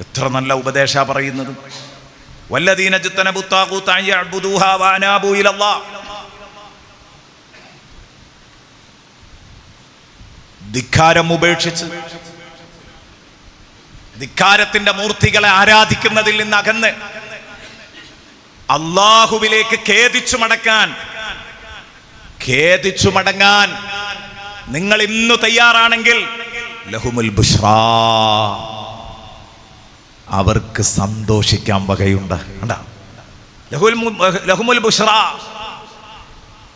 എത്ര നല്ല ഉപദേശ പറയുന്നത്. വല്ലദീന ധിക്കാരം ഉപേക്ഷിച്ച് ധിക്കാരത്തിന്റെ മൂർത്തികളെ ആരാധിക്കുന്നതിൽ നിന്ന് അകന്ന് അള്ളാഹുവിലേക്ക് ഖേദിച്ചു മടക്കാൻ ഖേദിച്ചു മടങ്ങാൻ നിങ്ങൾ ഇന്ന് തയ്യാറാണെങ്കിൽ ലഹുമുൽ ബുഷ്റാ അവർക്ക് സന്തോഷിക്കാൻ വകയുണ്ട്.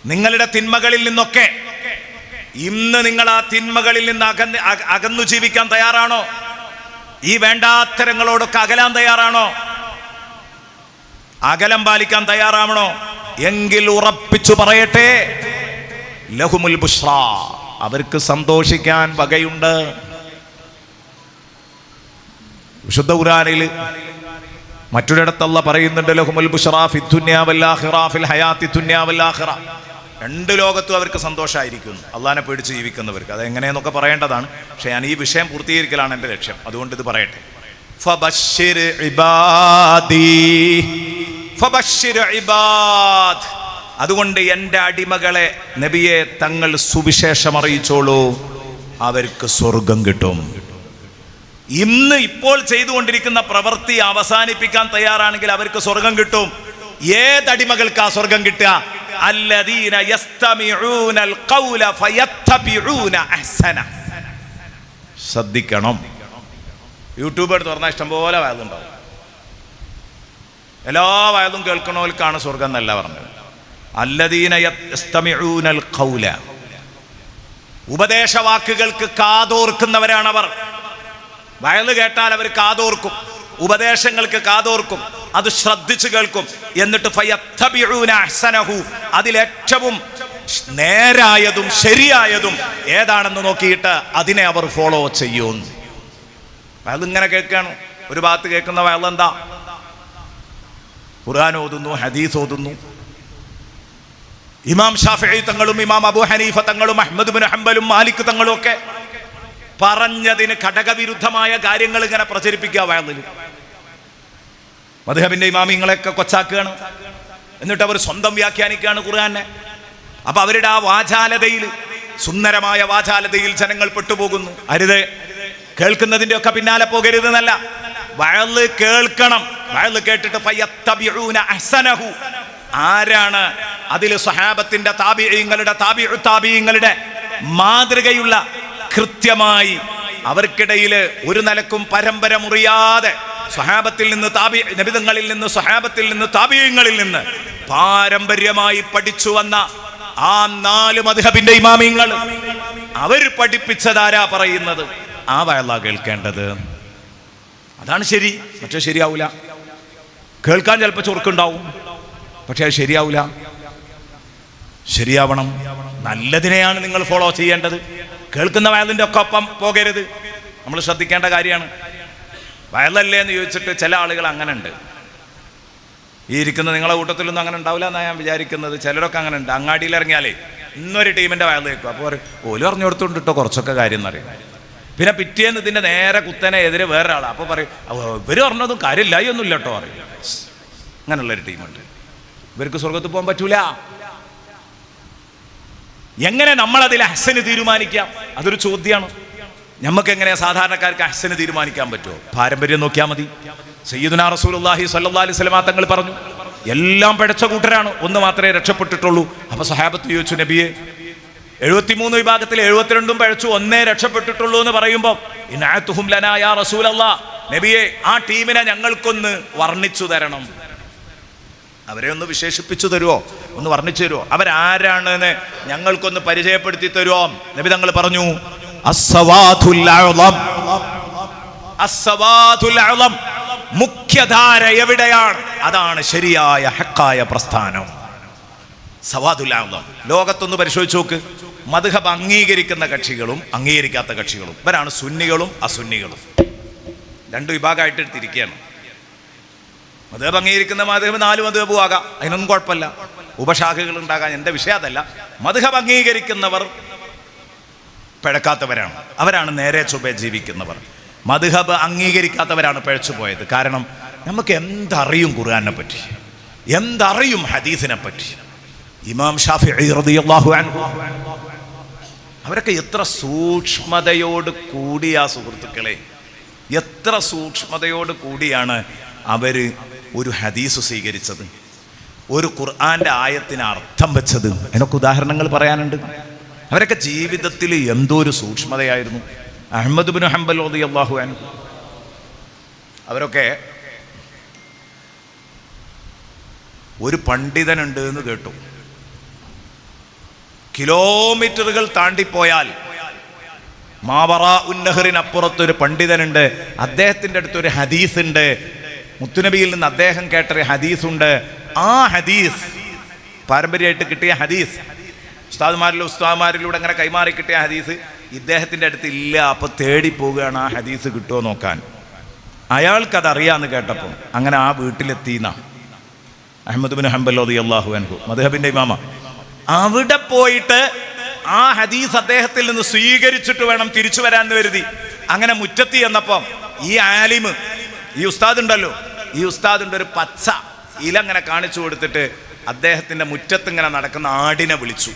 നിങ്ങളുടെ തിന്മകളിൽ നിന്നൊക്കെ ഇന്ന് നിങ്ങൾ ആ തിന്മകളിൽ നിന്ന് അകന്ന് അകന്നു ജീവിക്കാൻ തയ്യാറാണോ? ഈ വേണ്ടാത്തരങ്ങളോടൊക്കെ അകലാൻ തയ്യാറാണോ? അകലം പാലിക്കാൻ തയ്യാറാവണോ? എങ്കിൽ ഉറപ്പിച്ചു പറയട്ടെ. ലഹുമുൽ ബുഷ്ര അവർക്ക് സന്തോഷിക്കാൻ വകയുണ്ട്. വിശുദ്ധ ഖുരാനിൽ മറ്റൊരിടത്തല്ല പറയുന്നുണ്ട് ലഹുമുൽ ബുഷറാഫി ഫി വൽ ആഖിറ ഫിൽ ഹയാത്തി ദുനിയാ വൽ ആഖിറ. രണ്ട് ലോകത്തും അവർക്ക് സന്തോഷമായിരിക്കുന്നു അള്ളാനെ പേടിച്ച് ജീവിക്കുന്നവർക്ക്. അത് എങ്ങനെയെന്നൊക്കെ പറയേണ്ടതാണ്. പക്ഷേ ഞാൻ ഈ വിഷയം പൂർത്തീകരിക്കലാണ് എന്റെ ലക്ഷ്യം. അതുകൊണ്ട് ഇത് പറയട്ടെ. അതുകൊണ്ട് എന്റെ അടിമകളെ നബിയെ തങ്ങൾ സുവിശേഷം അറിയിച്ചോളൂ അവർക്ക് സ്വർഗം കിട്ടും. ഇന്ന് ഇപ്പോൾ ചെയ്തുകൊണ്ടിരിക്കുന്ന പ്രവൃത്തി അവസാനിപ്പിക്കാൻ തയ്യാറാണെങ്കിൽ അവർക്ക് സ്വർഗം കിട്ടും. ഏതടിമകൾക്ക് ആ സ്വർഗം കിട്ടുക? ഖൗല അഹ്സന. ശ്രദ്ധിക്കണം. യൂട്യൂബ് എടുത്ത് തുറന്നാൽ ഇഷ്ടംപോലെ വയലുണ്ടാവും. എല്ലാ വയലും കേൾക്കണവർക്കാണ് സ്വർഗം എന്നല്ല പറഞ്ഞത്. അല്ലദീന യസ്തമിഊനൽ ഖൗല. ഉപദേശവാക്കുകൾക്ക് കാതോർക്കുന്നവരാണവർ. വയൽ കേട്ടാൽ അവർ കാതോർക്കും. ഉപദേശങ്ങൾക്ക് കാതോർക്കും. അത് ശ്രദ്ധിച്ചു കേൾക്കും. എന്നിട്ട് അതിലേറ്റവും നേരായതും ശരിയായതും ഏതാണെന്ന് നോക്കിയിട്ട് അതിനെ അവർ ഫോളോ ചെയ്യും. വയലിങ്ങനെ കേൾക്കുകയാണ് ഒരു ഭാഗത്ത് കേൾക്കുന്ന വയലെന്താ ഖുർആൻ ഓതുന്നു ഹദീസ് ഓതുന്നു. ഇമാം ഷാഫി തങ്ങളും ഇമാം അബു ഹനീഫ തങ്ങളും അഹമ്മദ് ബിൻ ഹംബലും മാലിക് തങ്ങളും ഒക്കെ പറഞ്ഞതിന് ഘടകവിരുദ്ധമായ കാര്യങ്ങൾ ഇങ്ങനെ പ്രചരിപ്പിക്കുക വയലിൽ മധുഹബിന്റെ ഇമാമിങ്ങളെയൊക്കെ കൊച്ചാക്കുകയാണ്. എന്നിട്ട് അവർ സ്വന്തം വ്യാഖ്യാനിക്കുകയാണ് ഖുർആനെ. അപ്പൊ അവരുടെ ആ വാചാലതയിൽ സുന്ദരമായ വാചാലതയിൽ ജനങ്ങൾ പെട്ടുപോകുന്നു. അരുത്. കേൾക്കുന്നതിന്റെ ഒക്കെ പിന്നാലെ പോകരുത് എന്നല്ല വയൽ കേൾക്കണം. വയൽ കേട്ടിട്ട് അഹ്സനഹു. ആരാണ് അതിൽ സ്വഹാബത്തിന്റെ താപിയങ്ങളുടെ താബിഉ താബിയങ്ങളുടെ മാതൃകയുള്ള കൃത്യമായി അവർക്കിടയിൽ ഒരു നിലക്കും പരമ്പര മുറിയാതെ സ്വഹാബത്തിൽ നിന്ന് താപി നബിതങ്ങളിൽ നിന്ന് സ്വഹാബത്തിൽ നിന്ന് താപീയങ്ങളിൽ നിന്ന് പാരമ്പര്യമായി പഠിച്ചു വന്ന ആ നാല് മധുഹബിന്റെ ഇമാമിങ്ങൾ അവർ പഠിപ്പിച്ചതാരാ പറയുന്നത്? ആ വയലാ കേൾക്കേണ്ടത്. അതാണ് ശരി. പക്ഷെ ശരിയാവൂല. കേൾക്കാൻ ചിലപ്പോൾ ചൊറുക്കുണ്ടാവും. പക്ഷെ അത് ശരിയാവൂല. ശരിയാവണം. നല്ലതിനെയാണ് നിങ്ങൾ ഫോളോ ചെയ്യേണ്ടത്. കേൾക്കുന്ന വയലിന്റെ ഒക്കെ ഒപ്പം പോകരുത്. നമ്മൾ ശ്രദ്ധിക്കേണ്ട കാര്യമാണ്. വയലല്ലേ എന്ന് ചോദിച്ചിട്ട് ചില ആളുകൾ അങ്ങനെ ഉണ്ട് ഈ ഇരിക്കുന്ന നിങ്ങളെ കൂട്ടത്തിലൊന്നും അങ്ങനെ ഉണ്ടാവില്ല എന്നാണ് ഞാൻ വിചാരിക്കുന്നത്. ചിലരൊക്കെ അങ്ങനെ ഉണ്ട്. അങ്ങാടിയിൽ ഇറങ്ങിയാലേ ഇന്നൊരു ടീമിന്റെ വയൽ കേൾക്കും. അപ്പോൾ പറയും ഓലും അറിഞ്ഞു കൊടുത്തുകൊണ്ട് കേട്ടോ കുറച്ചൊക്കെ കാര്യം എന്നറിയും പിന്നെ പിറ്റേന്ന് ഇതിന്റെ നേരെ കുത്തനെ എതിരെ വേറൊരാളാണ് അപ്പോൾ പറയും ഇവർ പറഞ്ഞതും കാര്യമില്ലായി ഒന്നുമില്ല കേട്ടോ അറിയില്ല അങ്ങനെയുള്ളൊരു ടീമുണ്ട്. ഇവർക്ക് സ്വർഗത്ത് പോകാൻ പറ്റൂല. എങ്ങനെ നമ്മൾ അഹ്സന് തീരുമാനിക്കാം? അതൊരു ചോദ്യമാണ്. നമുക്ക് എങ്ങനെ സാധാരണക്കാർക്ക് അഹ്സന് തീരുമാനിക്കാൻ പറ്റുമോ പാരമ്പര്യം നോക്കിയാൽ മതി. സയ്യിദുനാ റസൂലുള്ളാഹി സ്വല്ലല്ലാഹി അലൈഹി വസല്ലമ തങ്ങൾ പറഞ്ഞു. എല്ലാം പിഴച്ച കൂട്ടരാണ്. ഒന്ന് മാത്രമേ രക്ഷപ്പെട്ടിട്ടുള്ളൂ. അപ്പൊ സഹാബത്ത് ചോദിച്ചു നബിയെ എഴുപത്തിമൂന്ന് വിഭാഗത്തിൽ എഴുപത്തിരണ്ടും പഴച്ചു. ഒന്നേ രക്ഷപ്പെട്ടിട്ടുള്ളൂ എന്ന് പറയുമ്പോൾ നബിയെ ആ ടീമിനെ ഞങ്ങൾക്കൊന്ന് വർണിച്ചു തരണം. അവരെ ഒന്ന് വിശേഷിപ്പിച്ചു തരുമോ ഒന്ന് വർണിച്ചു തരുമോ അവരാരാണെന്ന് ഞങ്ങൾക്കൊന്ന് പരിചയപ്പെടുത്തി തരുമോ നബി തങ്ങൾ പറഞ്ഞു. മുഖ്യധാര എവിടെയാണ്? അതാണ് ശരിയായ ഹക്കായ പ്രസ്ഥാനം. സവാദുൽ ലോകത്തൊന്ന് പരിശോധിച്ച് നോക്ക്. മധുഹബ് അംഗീകരിക്കുന്ന കക്ഷികളും അംഗീകരിക്കാത്ത കക്ഷികളും. ഇവരാണ് സുന്നികളും അസുന്നികളും. രണ്ട് വിഭാഗമായിട്ട് എടുത്തിരിക്കുകയാണ്. മതേബ് അംഗീകരിക്കുന്ന മതേബ് നാല് മതേബും ആകാം അതിനൊന്നും കുഴപ്പമില്ല. ഉപശാഖകൾ ഉണ്ടാകാൻ എന്റെ വിഷയം അതല്ല. മധുഹബ് അംഗീകരിക്കുന്നവർ പിഴക്കാത്തവരാണ്. അവരാണ് നേരെ ചൊവ്വെ ജീവിക്കുന്നവർ. മധുഹബ് അംഗീകരിക്കാത്തവരാണ് പിഴച്ചു പോയത്. കാരണം നമുക്ക് എന്തറിയും ഖുർആാനെ പറ്റി? എന്തറിയും ഹദീസിനെ പറ്റി? ഇമാം ഷാഫി അവരൊക്കെ എത്ര സൂക്ഷ്മതയോട് കൂടിയ സുഹൃത്തുക്കളെ? എത്ര സൂക്ഷ്മതയോട് കൂടിയാണ് അവർ ഒരു ഹദീസ് സ്വീകരിച്ചത്. ഒരു ഖുർആന്റെ ആയത്തിന് അർത്ഥം വെച്ചത്. എന്നൊക്കെ ഉദാഹരണങ്ങൾ പറയാനുണ്ട്. അവരൊക്കെ ജീവിതത്തിൽ എന്തോ ഒരു സൂക്ഷ്മതയായിരുന്നു. അഹമ്മദ് ബിൻ ഹംബൽ അള്ളാഹു അൻഹു. അവരൊക്കെ ഒരു പണ്ഡിതനുണ്ട് എന്ന് കേട്ടു. കിലോമീറ്ററുകൾ താണ്ടിപ്പോയാൽ മാവറ ഉന്നഹറിനപ്പുറത്ത് ഒരു പണ്ഡിതനുണ്ട്. അദ്ദേഹത്തിന്റെ അടുത്ത് ഒരു ഹദീസ് ഉണ്ട് മുത്തുനബിയിൽ നിന്ന് അദ്ദേഹം കേട്ടൊരു ഹദീസ് ഉണ്ട് ആ ഹദീസ് പാരമ്പര്യമായിട്ട് കിട്ടിയ ഹദീസ്. ഉസ്താദ്മാരിലും ഉസ്താദ്മാരിലൂടെ അങ്ങനെ കൈമാറി കിട്ടിയ ഹദീസ്. ഇദ്ദേഹത്തിന്റെ അടുത്ത് ഇല്ല അപ്പൊ തേടി പോവുകയാണ് ആ ഹദീസ് കിട്ടുമോ നോക്കാൻ. അയാൾക്കത് അറിയാന്ന് കേട്ടപ്പോൾ അങ്ങനെ ആ വീട്ടിലെത്തിയെന്ന അഹമ്മദ് ബിൻ ഹംബൽ അള്ളാഹു അൻഹു മധുഹബിന്റെ ഇമാമ. അവിടെ പോയിട്ട് ആ ഹദീസ് അദ്ദേഹത്തിൽ നിന്ന് സ്വീകരിച്ചിട്ട് വേണം തിരിച്ചു വരാൻ കരുതി. അങ്ങനെ മുറ്റത്തി എന്നപ്പം ഈ ആലിമ് ഈ ഉസ്താദ് ഉണ്ടല്ലോ ഈ ഉസ്താദിന്റെ ഒരു പച്ച ഇല അങ്ങനെ കാണിച്ചു കൊടുത്തിട്ട് അദ്ദേഹത്തിന്റെ മുറ്റത്ത് ഇങ്ങനെ നടക്കുന്ന ആടിനെ വിളിച്ചു.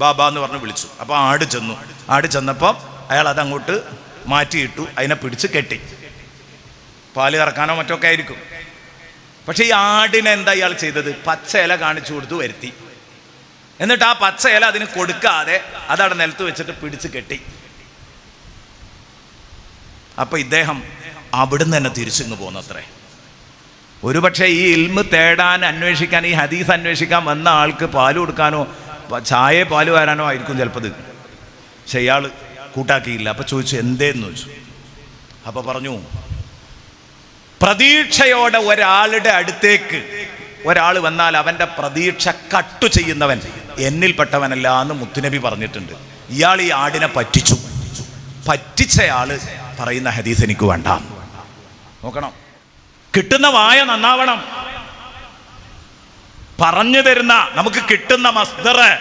ബാബ എന്ന് പറഞ്ഞ് വിളിച്ചു. അപ്പോൾ ആട് ചെന്നു. ആട് ചെന്നപ്പോൾ അയാൾ അതങ്ങോട്ട് മാറ്റിയിട്ടു അതിനെ പിടിച്ച് കെട്ടി. പാൽ കറക്കാനോ മറ്റൊക്കെ ആയിരിക്കും. പക്ഷേ ഈ ആടിനെ എന്താ ഇയാൾ ചെയ്തത്? പച്ച ഇല കാണിച്ചു കൊടുത്തു വരുത്തി. എന്നിട്ട് ആ പച്ച ഇല അതിന് കൊടുക്കാതെ അതവിടെ നിലത്ത് വെച്ചിട്ട് പിടിച്ച് കെട്ടി. അപ്പൊ ഇദ്ദേഹം അവിടുന്ന് തന്നെ തിരിച്ചിങ്ങ് പോന്നത്രേ ഒരുപക്ഷെ ഈ ഇൽമ് തേടാൻ അന്വേഷിക്കാൻ ഈ ഹദീസ് അന്വേഷിക്കാൻ വന്ന ആൾക്ക് പാൽ കൊടുക്കാനോ ചായ പാൽ വരാനോ ആയിരിക്കും ചിലപ്പോൾ ഇത് പക്ഷെ ഇയാൾ കൂട്ടാക്കിയില്ല. അപ്പോൾ ചോദിച്ചു എന്തേന്ന്? ചോദിച്ചു. അപ്പോൾ പറഞ്ഞു പ്രതീക്ഷയോടെ ഒരാളുടെ അടുത്തേക്ക് ഒരാൾ വന്നാൽ അവന്റെ പ്രതീക്ഷ കട്ടു ചെയ്യുന്നവൻ എന്നിൽപ്പെട്ടവനല്ല എന്ന് മുത്തുനബി പറഞ്ഞിട്ടുണ്ട്. ഇയാൾ ഈ ആടിനെ പറ്റിച്ചു. പറ്റിച്ചയാൾ പറയുന്ന ഹദീസ് എനിക്ക് വേണ്ട നോക്കണം. കിട്ടുന്ന വായ നന്നാവണം. പറഞ്ഞു തരുന്ന നമുക്ക് കിട്ടുന്ന മസ്ദർ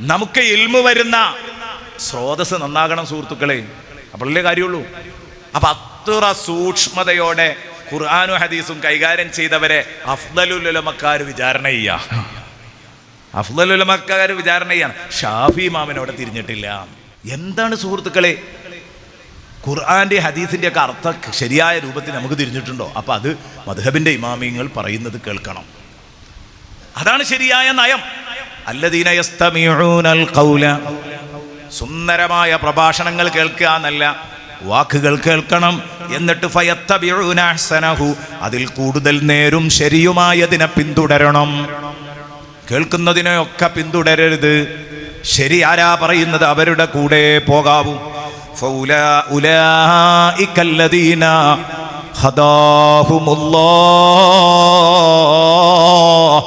നമുക്ക് ഇൽമു വരുന്ന സ്രോതസ് നന്നാകണം സുഹൃത്തുക്കളെ. അപ്പോഴല്ലേ കാര്യമുള്ളൂ. അപ്പൊ അത്ര സൂക്ഷ്മതയോടെ ഖുർആാനും ഹദീസും കൈകാര്യം ചെയ്തവരെ അഫ്ദലുലമക്കാർ വിചാരണ ചെയ്യ. അഫ്ദലുലമക്കാർ വിചാരണ ചെയ്യാണ് ഷാഫി മാമിനോട് തിരിഞ്ഞിട്ടില്ല. എന്താണ് സുഹൃത്തുക്കളെ? ഖുർആന്റെ ഹദീസിന്റെ ഒക്കെ അർത്ഥ ശരിയായ രൂപത്തിൽ നമുക്ക് തിരിഞ്ഞിട്ടുണ്ടോ? അപ്പോൾ അത് മധുഹബിന്റെ ഇമാമിയങ്ങൾ പറയുന്നത് കേൾക്കണം. അതാണ് ശരിയായ നയം. അല്ലദീന കൗല സുന്ദരമായ പ്രഭാഷണങ്ങൾ കേൾക്കുക എന്നല്ല വാക്കുകൾ കേൾക്കണം. എന്നിട്ട് ഫയത്തബിഊന അഹ്സനഹു. അതിൽ കൂടുതൽ നേരും ശരിയുമായതിനെ പിന്തുടരണം. കേൾക്കുന്നതിനെയൊക്കെ പിന്തുടരരുത്. ശരി ആരാ പറയുന്നത് അവരുടെ കൂടെ പോകാവൂ. فأولا- أولئك الذين هداهم الله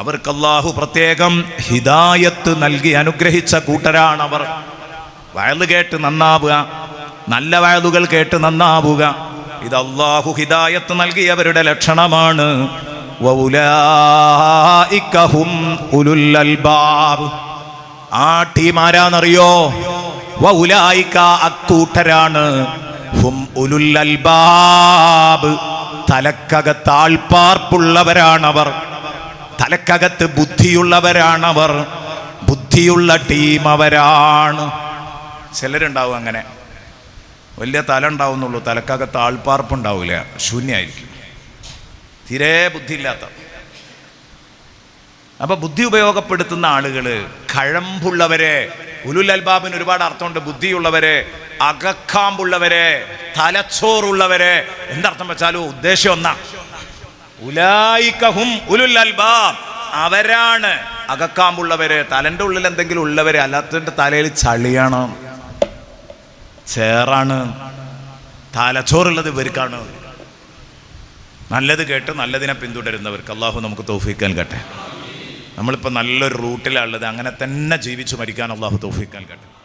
അവർക്ക് അള്ളാഹു പ്രത്യേകം ഹിദായത്ത് നൽകി അനുഗ്രഹിച്ച കൂട്ടരാണ് അവർ വയല് കേട്ട് നന്നാവുക നല്ല വയലുകൾ കേട്ട് നന്നാവുക ഇത് അള്ളാഹു ഹിദായത്ത് നൽകിയവരുടെ ലക്ഷണമാണ് വൗലായിക ഹും ഉലുൽ അൽബാബ്. ആ ടീം ആരാന്നറിയോ വൗലായിക അക്കൂട്ടരാണ് ഹും ഉലുൽ അൽബാബ് തലക്കകത്ത് ബുദ്ധിയുള്ളവരാണവർ. ബുദ്ധിയുള്ള ടീം അവരാണ് ചിലരുണ്ടാവും അങ്ങനെ. വലിയ തല ഉണ്ടാവുന്നുള്ളൂ. തലക്കകത്ത് ആൾപ്പാർപ്പുണ്ടാവില്ല ശൂന്യായിരിക്കും. തീരെ ബുദ്ധിയില്ലാത്ത. അപ്പൊ ബുദ്ധി ഉപയോഗപ്പെടുത്തുന്ന ആളുകൾ കഴമ്പുള്ളവരെ ഉലുൽ അൽബാബിന് ഒരുപാട് അർത്ഥമുണ്ട്. ബുദ്ധിയുള്ളവരെ അകക്കാമ്പുള്ളവരെ തലച്ചോറുള്ളവരെ. എന്തർത്ഥം വെച്ചാലോ ഉദ്ദേശം ഒന്നാ. ഉലായിക്കഹും ഉലുൽ അൽബാബ് അവരാണ് അകക്കാമ്പുള്ളവര്. തലന്റെ ഉള്ളിൽ എന്തെങ്കിലും ഉള്ളവരെ അല്ലാത്തതിന്റെ തലയിൽ ചളിയാണ്? ചേറാണ്. തലച്ചോറുള്ളത് ഇവർക്കാണ്. നല്ലത് കേട്ട് നല്ലതിനെ പിന്തുടരുന്നവർക്ക് അള്ളാഹു നമുക്ക് തോഫിക്കാൻ കേട്ടെ നമ്മളിപ്പോൾ നല്ലൊരു റൂട്ടിലാണുള്ളത് അങ്ങനെ തന്നെ ജീവിച്ചു മരിക്കാൻ അള്ളാഹു തോഫിക്കാൻ കേട്ടെ